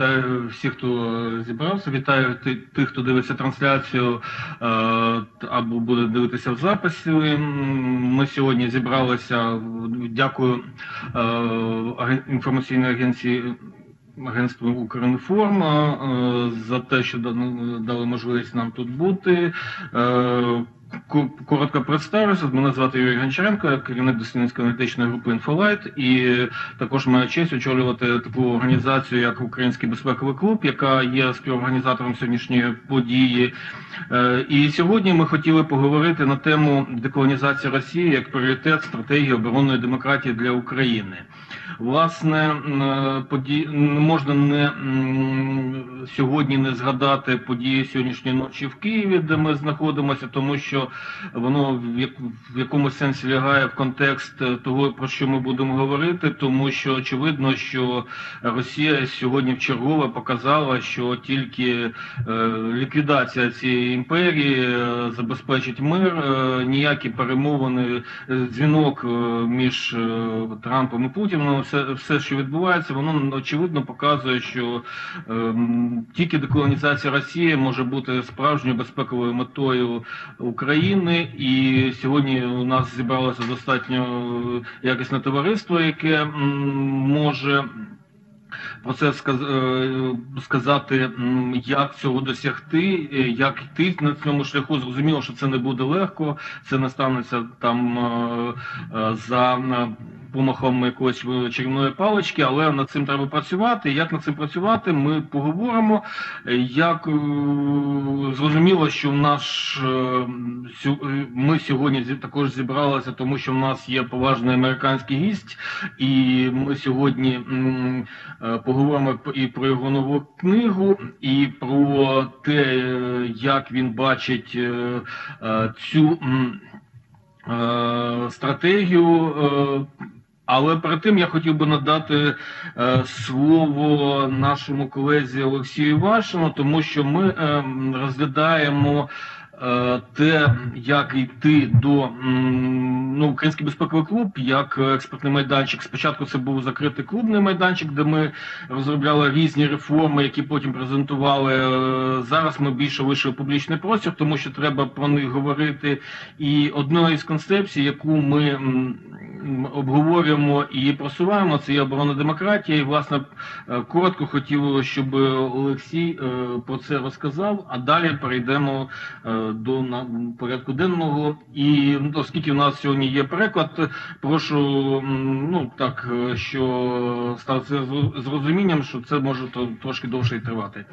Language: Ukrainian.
Вітаю всіх, хто зібрався. Вітаю тих, хто дивиться трансляцію е, або буде дивитися в записі. Ми сьогодні зібралися. Дякую е, інформаційній агенції. Агентству «Укрінформ» е, за те, що дали можливість нам тут бути. Е, Коротко представлюся. Мене звати Юрій Гончаренко, керівник дослідницької аналітичної групи «Інфолайт». І також маю честь очолювати таку організацію, як Український безпековий клуб, яка є співорганізатором сьогоднішньої події. Е, І сьогодні ми хотіли поговорити на тему деколонізації Росії як пріоритет стратегії оборонної демократії для України. Власне, поді... не можна не сьогодні не згадати події сьогоднішньої ночі в Києві, де ми знаходимося, тому що воно в, як... в якомусь сенсі лягає в контекст е, того, про що ми будемо говорити, тому що очевидно, що Росія сьогодні вчергове показала, що тільки е, ліквідація цієї імперії е, забезпечить мир, ніякі перемовини, дзвінок між Трампом і Путіним, все, все, що відбувається, воно очевидно показує, що е, м, тільки деколонізація Росії може бути справжньою безпековою метою України. І сьогодні у нас зібралося достатньо якісне товариство, яке може. Про це е, сказати, як цього досягти, е, як йти на цьому шляху. Зрозуміло, що це не буде легко, це не станеться там е, за помахом якоїсь чарівної палички, але над цим треба працювати. Як над цим працювати, ми поговоримо. Е, Як е, зрозуміло, що в наш е, е, ми сьогодні також зібралися, тому що в нас є поважний американський гість, і ми сьогодні е, поговоримо і про його нову книгу, і про те, е, як він бачить е, е, цю е, стратегію. Але перед тим я хотів би надати е, слово нашому колезі Олексію Вашину, тому що ми е, розглядаємо е, те, як йти до ну, Український безпековий клуб, як експертний майданчик. Спочатку це був закритий клубний майданчик, де ми розробляли різні реформи, які потім презентували. Е, Зараз ми більше вийшли в публічний простір, тому що треба про них говорити. І одною із концепцій, яку ми обговорюємо і просуваємо, це є оборона демократії. І, власне, е, коротко хотів, щоб Олексій е, про це розказав, а далі перейдемо е, до порядку денного. І ну, оскільки в нас сьогодні є переклад, прошу ну так, що стався з розумінням, що це може трошки довше і тривати.